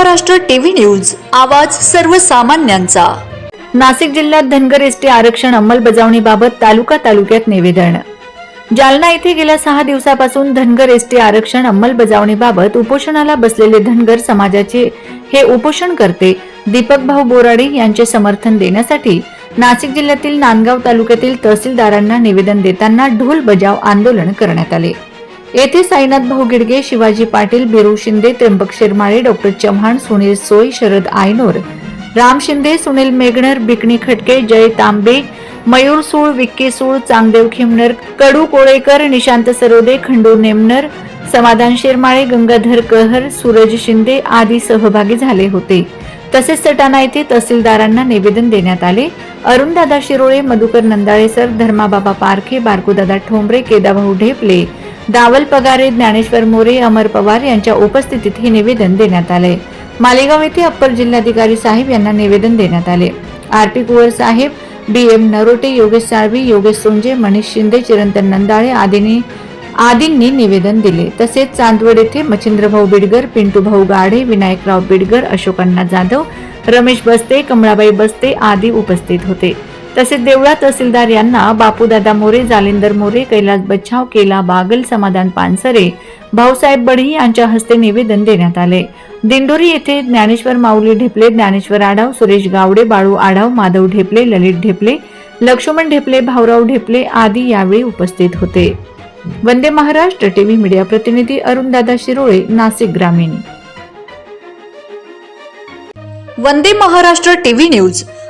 Maharashtra TV news आवाज सर्वसामान्यांचा. नाशिक जिल्ह्यात धनगर एसटी आरक्षण अंमलबजावणीबाबत तालुका तालुक्यात निवेदन. जालना येथे गेल्या सहा दिवसापासून धनगर एसटी आरक्षण अंमलबजावणीबाबत उपोषणाला बसलेले धनगर समाजाचे हे उपोषण करते दीपक भाऊ बोराडे यांचे समर्थन देण्यासाठी नाशिक जिल्ह्यातील नांदगाव तालुक्यातील तहसीलदारांना निवेदन देताना ढोल बजाव आंदोलन करण्यात आले. येथे साईनाथ भाऊ गिडगे शिवाजी पाटील बिरू शिंदे त्र्यंबक शिरमाळे डॉक्टर चव्हाण सुनील सोय शरद आयनोर राम शिंदे सुनील मेघणर बिकणी खटके जय तांबे मयूर सूळ विक्की सूळ चांगदेव खिमनर कडू कोळेकर निशांत सरोदे खंडू नेमनर समाधान शिरमाळे गंगाधर कहर सूरज शिंदे आदी सहभागी झाले होते. तसेच सटाणा येथे तहसीलदारांना निवेदन देण्यात आले. अरुणदादा शिरोळे मधुकर नंदाळे सर धर्माबाबा पारखे बारकूदादा ठोंबरे केदाभाऊ ढेपले दावल पगारे ज्ञानेश्वर मोरे अमर पवार यांच्या उपस्थितीत हे निवेदन देण्यात आले. मालेगाव येथे अप्पर जिल्हाधिकारी साहेब यांना निवेदन देण्यात आले. आर पी कुवर साहेब बी एम नरोटे योगेश साळवी योगेश सोंजे मनीष शिंदे चिरंतन नंदाळे आदींनी आदींनी निवेदन दिले. तसेच चांदवड येथे मच्छिंद्रभाऊ बिडगर पिंटू भाऊ गाढे विनायकराव बिडगर अशोकांना जाधव रमेश बस्ते कमळाबाई बस्ते आदी उपस्थित होते. तसेच देवळा तहसीलदार यांना बापूदादा मोरे जालिंदर मोरे कैलास बच्छाव केला बागल समाधान पानसरे भाऊसाहेब बढी यांच्या हस्ते निवेदन देण्यात आले. दिंडोरी येथे ज्ञानेश्वर माऊली ढेपले ज्ञानेश्वर आढाव सुरेश गावडे बाळू आढाव माधव ढेपले ललित ढेपले लक्ष्मण ढेपले भाऊराव ढेपले आदी यावेळी उपस्थित होते. वंदे महाराष्ट्र टीव्ही मीडिया प्रतिनिधी अरुणदादा शिरोळे नाशिक ग्रामीण. Vande Maharashtra TV news.